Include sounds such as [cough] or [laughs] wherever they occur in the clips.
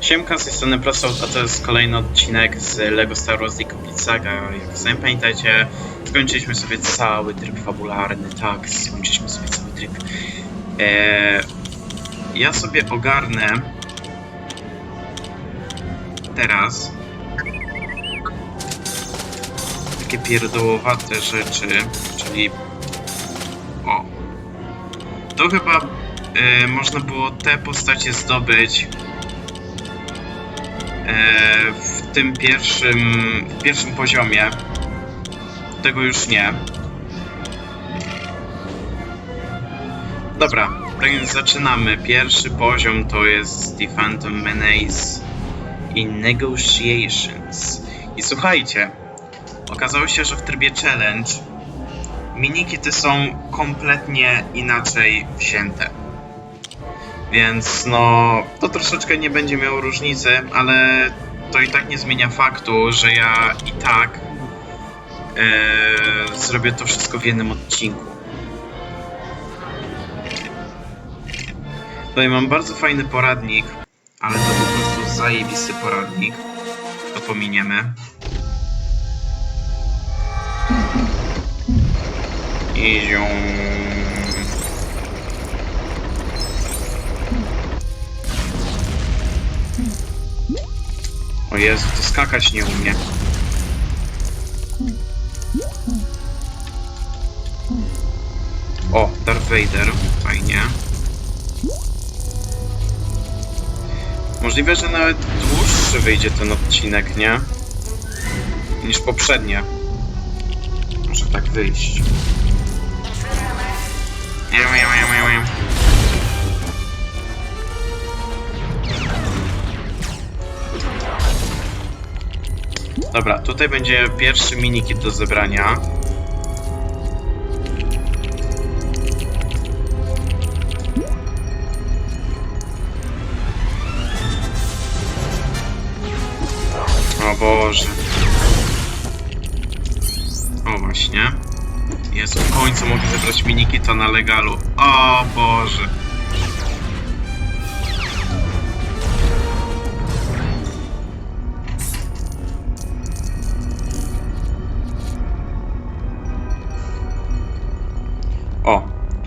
Siemka, z tej strony Prostout, a to jest kolejny odcinek z LEGO Star Wars The Complete Saga. Jak sami pamiętacie, skończyliśmy sobie cały tryb fabularny, tak, skończyliśmy sobie cały tryb. Eee, ja sobie ogarnę teraz takie pierdołowate rzeczy, czyli o, to chyba e, można było te postacie zdobyć w tym pierwszym, w pierwszym poziomie. Tego już nie. Dobra, tak więc zaczynamy. Pierwszy poziom to jest The Phantom Menace in Negotiations. I słuchajcie, okazało się, że w trybie challenge minikity są kompletnie inaczej wzięte. Więc no, to troszeczkę nie będzie miało różnicy, ale to i tak nie zmienia faktu, że ja i tak e, zrobię to wszystko w jednym odcinku. Tutaj mam bardzo fajny poradnik, ale to po prostu zajebisty poradnik. To pominiemy. I. O Jezu, to skakać nie umie. O, Darth Vader, fajnie. Możliwe, że nawet dłuższy wyjdzie ten odcinek, nie? Niż poprzednie. Może tak wyjść. Miau, miau, miau, miau, Dobra, tutaj będzie pierwszy minikit do zebrania. O Boże. O właśnie. Jest w końcu mogę zebrać minikita na legalu. O Boże.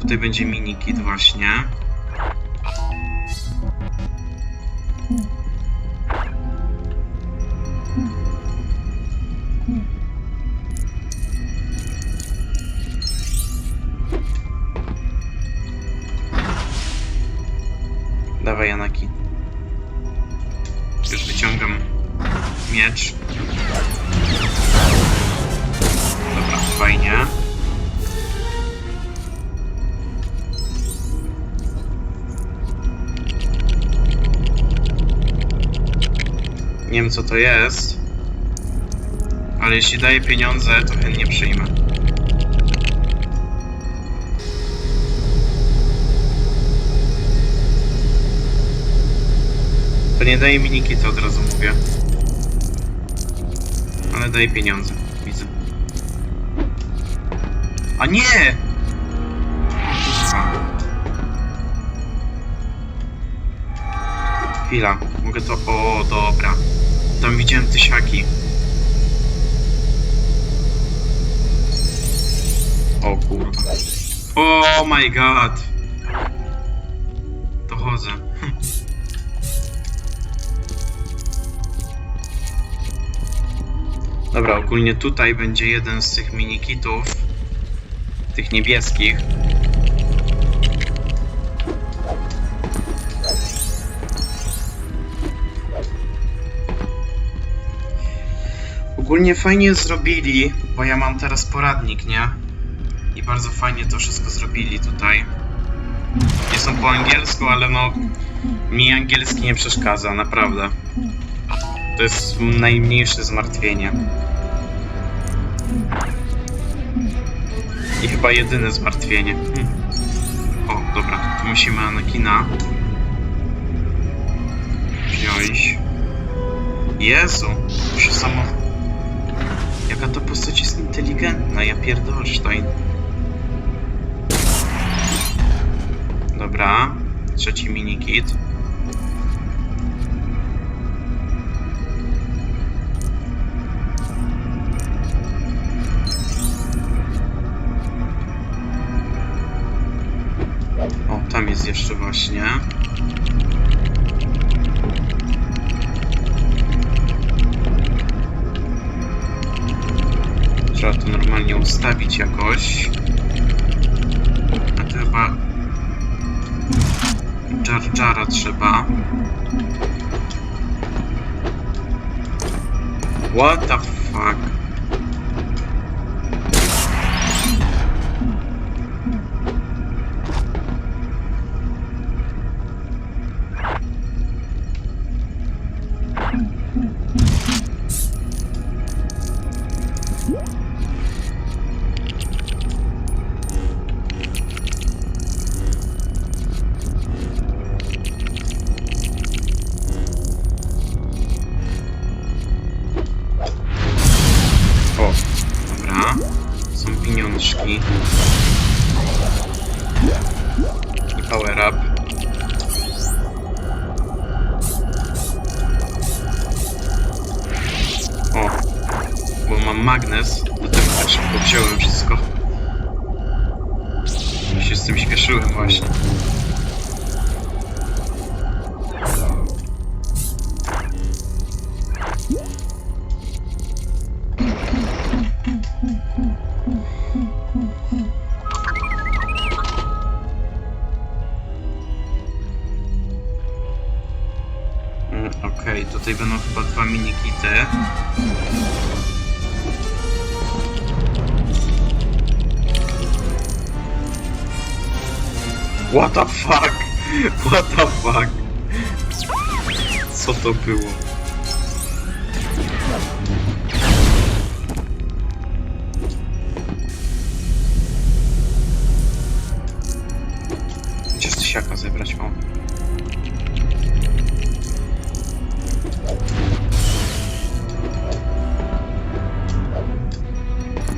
Tutaj będzie minikit właśnie. Co to jest. Ale jeśli daje pieniądze, to chętnie przyjmę. To nie daje miniki, to od razu mówię. Ale daje pieniądze, widzę. A nie! Chwila, mogę to... O, dobra. Tam widziałem tysiaki. O kurwa. Oh my god. Dochodzę. [laughs] Dobra, ogólnie tutaj będzie jeden z tych minikitów. Tych niebieskich. Ogólnie fajnie zrobili, bo ja mam teraz poradnik, nie? I bardzo fajnie to wszystko zrobili tutaj. Nie są po angielsku, ale no... Mi angielski nie przeszkadza, naprawdę. To jest najmniejsze zmartwienie. I chyba jedyne zmartwienie. Hm. O, dobra, to musimy Anakina wziąć. Jezu, się samo... Jaka to postać jest inteligentna, ja pierdolsztajn. Dobra, trzeci minikit. O, tam jest jeszcze właśnie. Trzeba to normalnie ustawić jakoś. A to chyba... Jar Jara trzeba. What the fuck? O, bo mam magnes, dlatego tak szybko wziąłem wszystko. Się z tym śpieszyłem właśnie. To było? Chociaż tysiaka zebrać, o.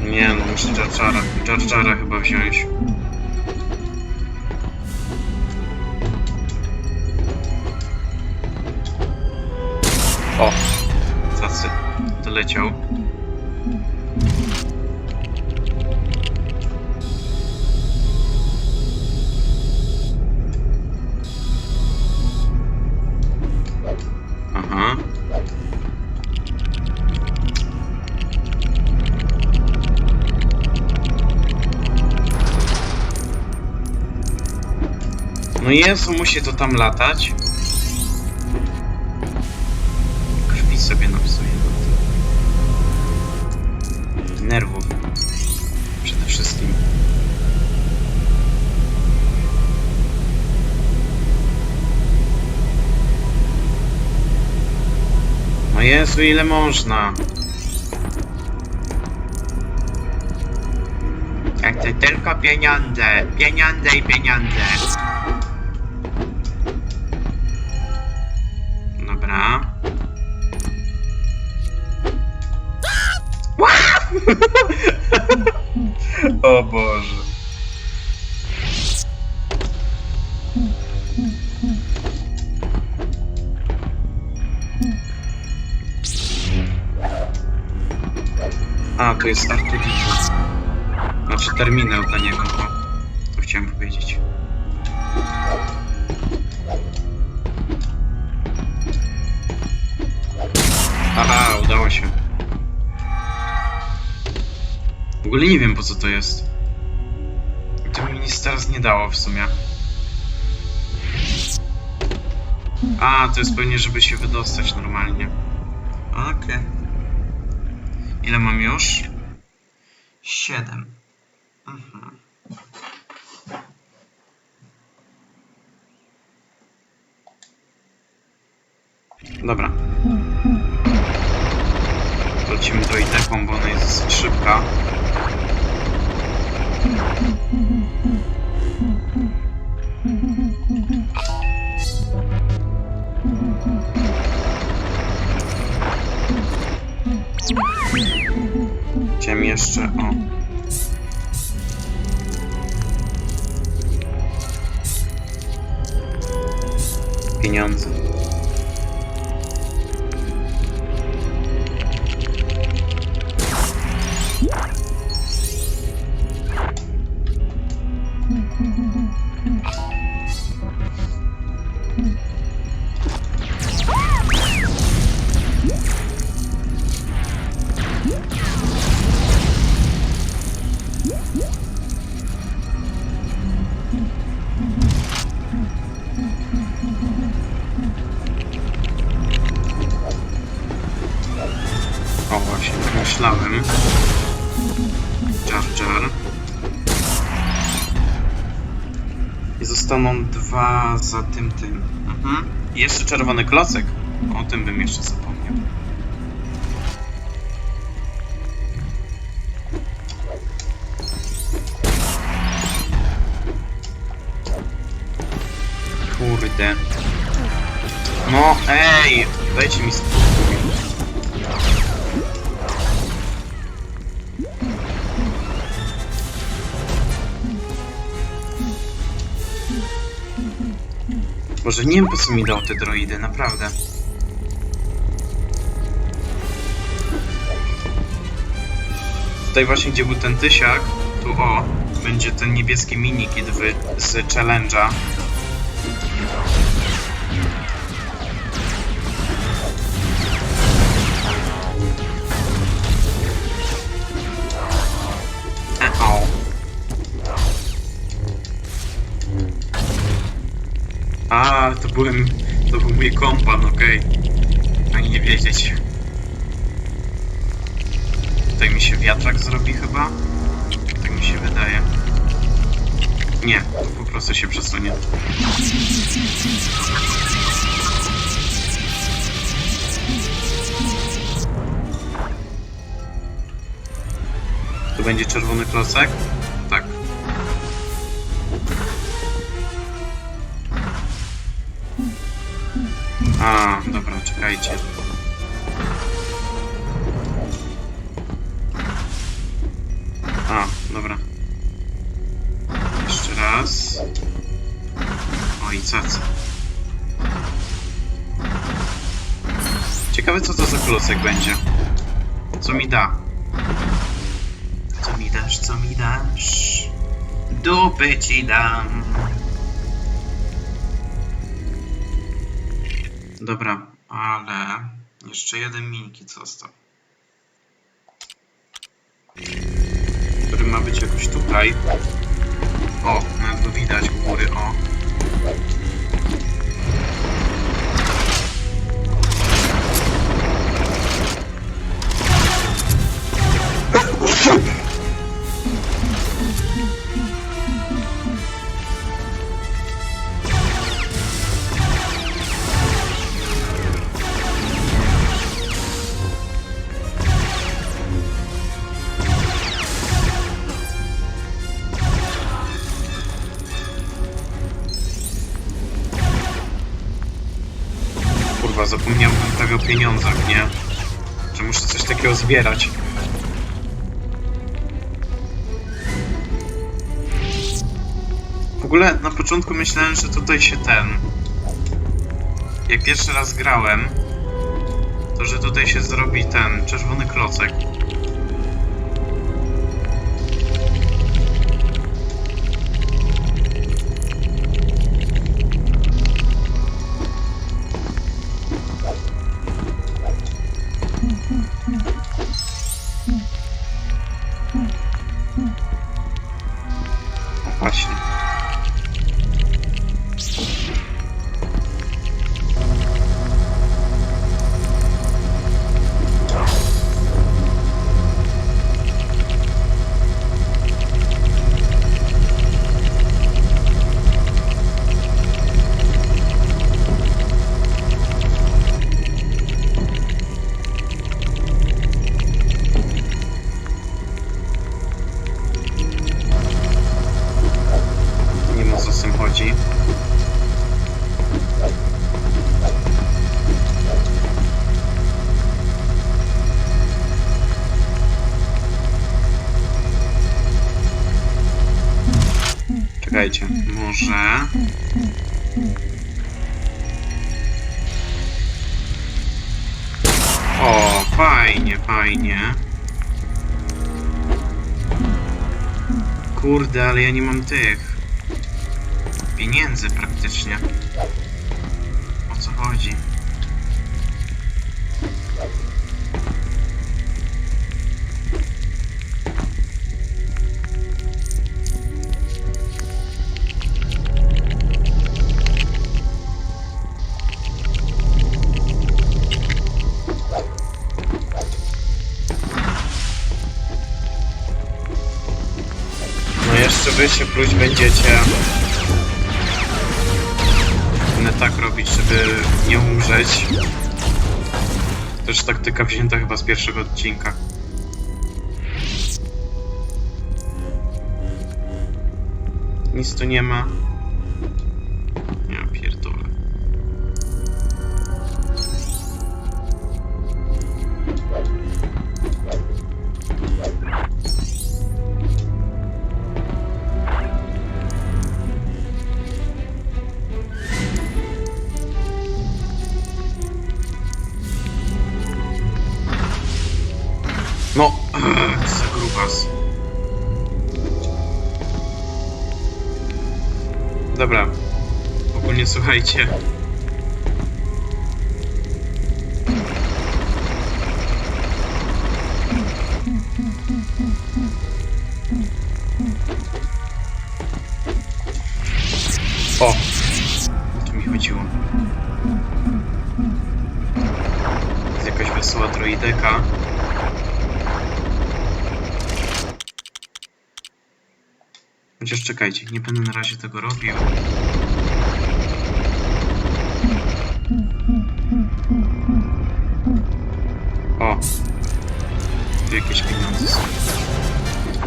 Nie no, muszę Jar Jara, Jar Jara chyba wziąć. Doleciał. Aha. No Jezu, musi to tam latać. Jezu, ile można? Ja chcę tylko pieniądze, pieniądze i pieniądze. Aha, udało się. W ogóle nie wiem po co to jest. To mi nic teraz nie dało w sumie. A, to jest pewnie, żeby się wydostać normalnie. Okej. Ile mam już? Siedem. Mhm. Dobra. Ideką, bo ona jest dosyć szybka. Jeszcze, o. Pieniądze. Jeszcze czerwony klocek. O tym bym jeszcze zapomniał. Kurde. No, ej! Dajcie mi spokój. Boże, nie wiem po co mi dał te droidy, naprawdę. Tutaj właśnie, gdzie był ten tysiak, tu o, będzie ten niebieski minikit wy z challenge'a. To był mój kompan, okej. Ani nie wiedzieć. Tutaj mi się wiatrak zrobi chyba? Tak mi się wydaje. Nie, to po prostu się przesunie. Tu będzie czerwony klocek? A, dobra, czekajcie. A, dobra. Jeszcze raz. O i cacy. Ciekawe co to za klocek będzie. Co mi da? Co mi dasz, co mi dasz? Dupy ci dam. Dobra, ale jeszcze jeden minikit został. Który ma być jakoś tutaj. O, nawet go widać góry, o. pieniądzach, nie? Że muszę coś takiego zbierać. W ogóle na początku myślałem, że tutaj się ten... Jak pierwszy raz grałem, to że tutaj się zrobi ten czerwony klocek. Nie mam tych. Wy się pluć będziecie. Będę tak robić, żeby nie umrzeć. Też taktyka wzięta chyba z pierwszego odcinka. Nic tu nie ma. No, [clears throat] grubas. Dobra. Ogólnie słuchajcie. O! O to mi chodziło. Jest jakaś wesoła droideka. Chociaż czekajcie, nie będę na razie tego robił. O! Tu jakieś pieniądze są.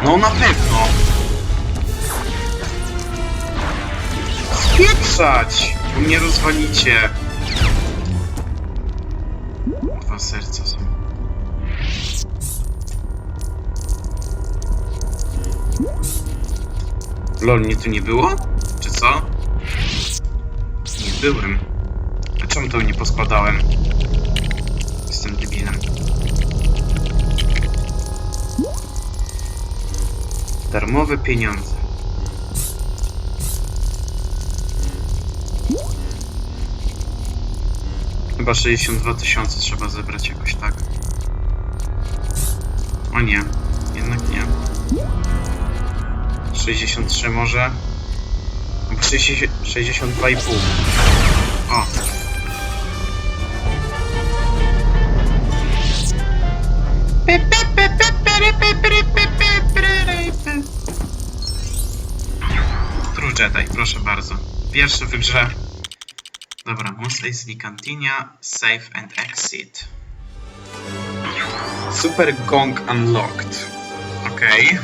No na pewno! Spieprzać! Bo mnie rozwalicie! Dwa serca są. Lol, mnie tu nie było? Czy co? Nie byłem. A czemu to nie poskładałem? Jestem debilem. Darmowe pieniądze. Chyba 62 tysiące trzeba zebrać jakoś tak. O nie. 63 może? Albo 60 62,5. O! True Jedi, proszę bardzo. Pierwszy w grze. Dobra, most easily continue, save and exit. Super Gong Unlocked. Okej.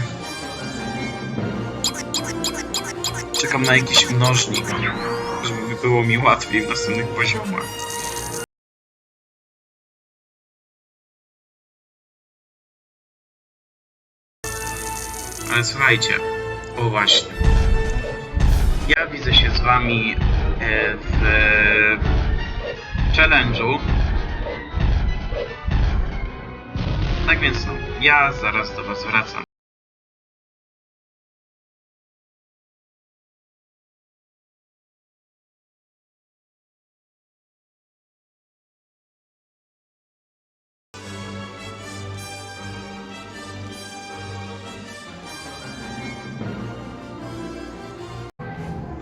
Czekam na jakiś mnożnik, żeby było mi łatwiej w następnych poziomach. Ale słuchajcie, o właśnie. Ja widzę się z wami e, w challenge'u. Tak więc no, ja zaraz do was wracam.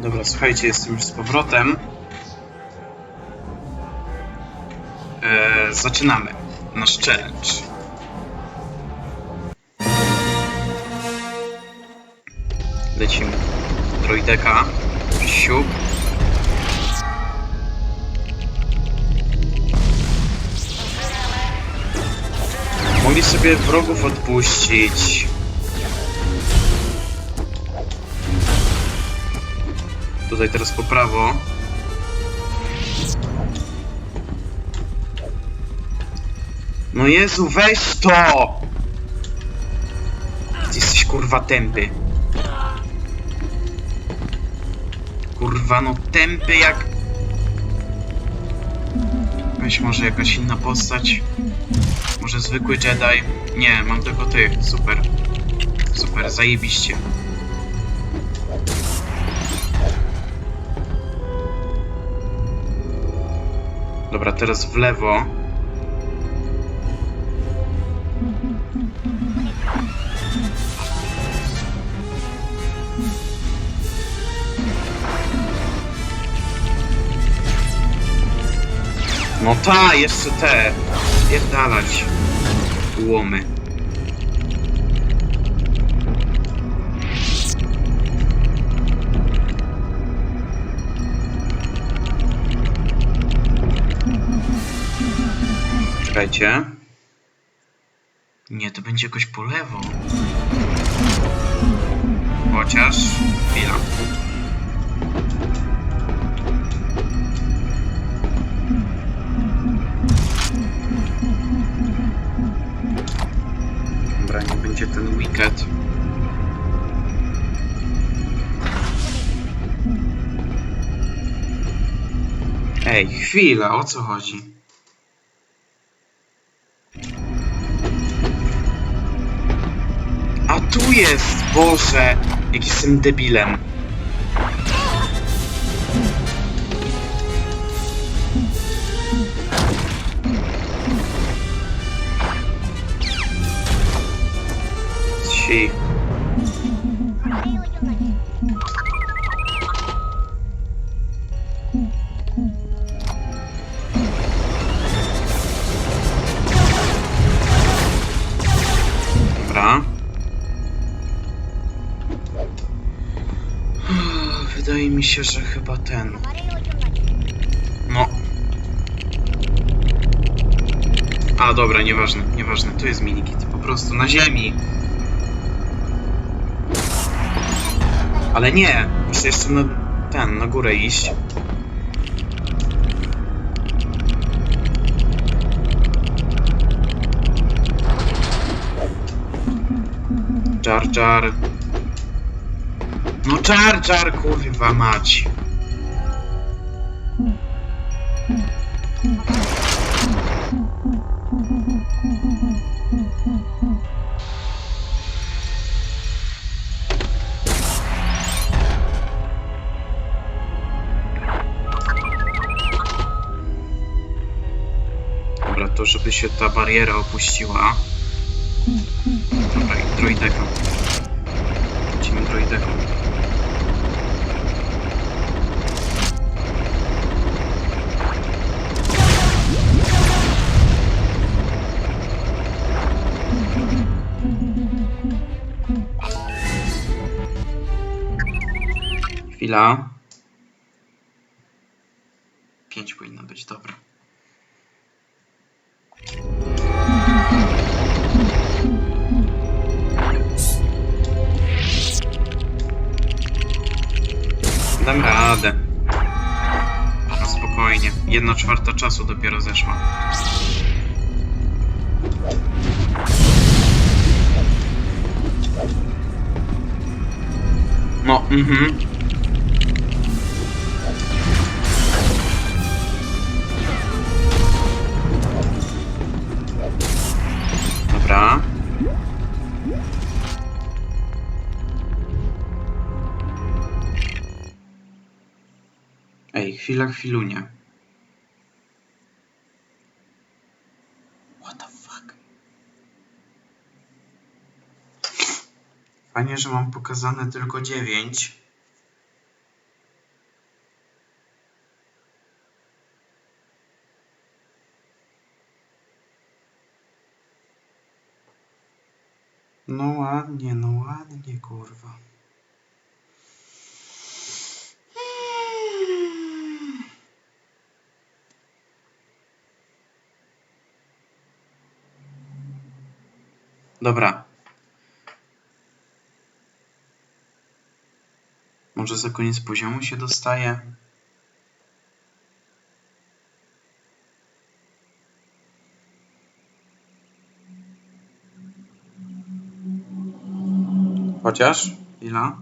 Dobra, słuchajcie, jestem już z powrotem. Eee, zaczynamy nasz challenge. Lecimy. Droideka. Siup. Mogli sobie wrogów odpuścić. Tutaj teraz po prawo. No Jezu, weź to! Ty jesteś kurwa tępy. Kurwa, no tępy jak... Weź może jakaś inna postać. Może zwykły Jedi. Nie, mam tylko ty. Super. Super, zajebiście. Dobra, teraz w lewo. No ta, jeszcze te. Pierdalać. Łomy. Czekajcie. Nie, to będzie jakoś po lewo. Chociaż... Chwila. Dobra, nie będzie ten wicket. Ej, chwila, o co chodzi? Jest, Boże! Jak jestem debilem. Ci. Mi się, że chyba ten. No. A, dobra, nieważne, nieważne. Tu jest minikit. Po prostu na ziemi. Ale nie. Muszę jeszcze na ten, na górę iść. Jar Jar. No Jar Jar, kurwa mać. Dobra, to żeby się ta bariera opuściła. Dobra, i droideka. Lecimy droideką. Chwila. Pięć powinno być, dobra. Dam radę. No spokojnie. Jedna czwarta czasu dopiero zeszła. No, mhm. Ej, chwila, chwilunia. What the fuck? Fajnie, że mam pokazane tylko 9. No ładnie, no ładnie, kurwa. Dobra. Może za koniec poziomu się dostaje? Chociaż? Ila?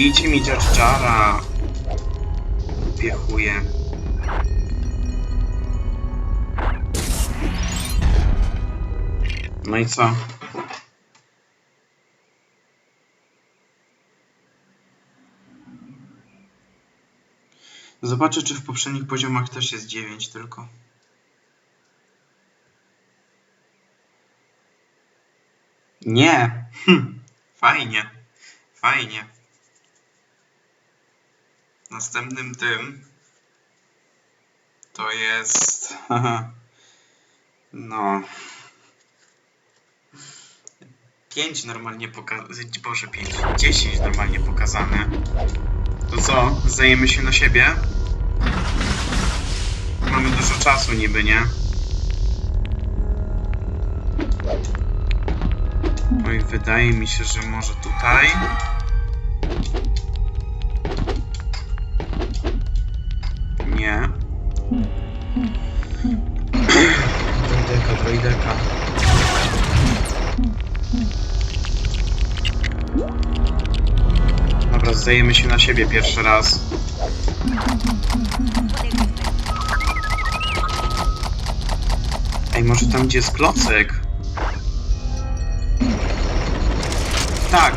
Bijcie mi Jar Jara. Piechuje. No i co? Zobaczę, czy w poprzednich poziomach też jest 9 tylko. Nie! Hm. [laughs] Fajnie. Fajnie. Następnym tym to jest. [laughs] No. 5 normalnie pokazane. Boże, 5. 10 normalnie pokazane. To co? Zdajemy się na siebie? Mamy dużo czasu niby, nie? Oj, wydaje mi się, że może tutaj. Zdajemy się na siebie pierwszy raz. Ej, może tam gdzie jest klocek? Tak.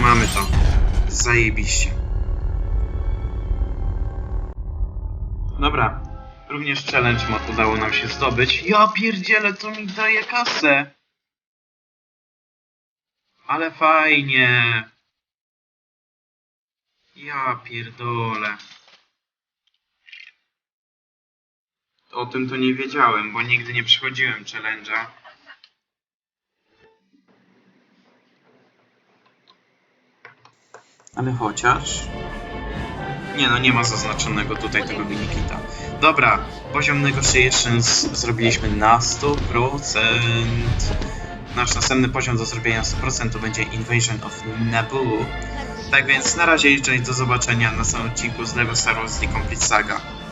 Mamy to. Zajebiście. Dobra. Również challenge mod udało nam się zdobyć. Ja pierdzielę, to mi daje kasę. Ale fajnie. Ja pierdolę. O tym to nie wiedziałem, bo nigdy nie przechodziłem challenge'a. Ale chociaż... Nie no, nie ma zaznaczonego tutaj tego Binikita. Dobra, poziom negotiations zrobiliśmy na 100%. Nasz następny poziom do zrobienia na 100% to będzie Invasion of Naboo. Tak więc na razie i do zobaczenia na samym odcinku z LEGO Star Wars The Complete Saga.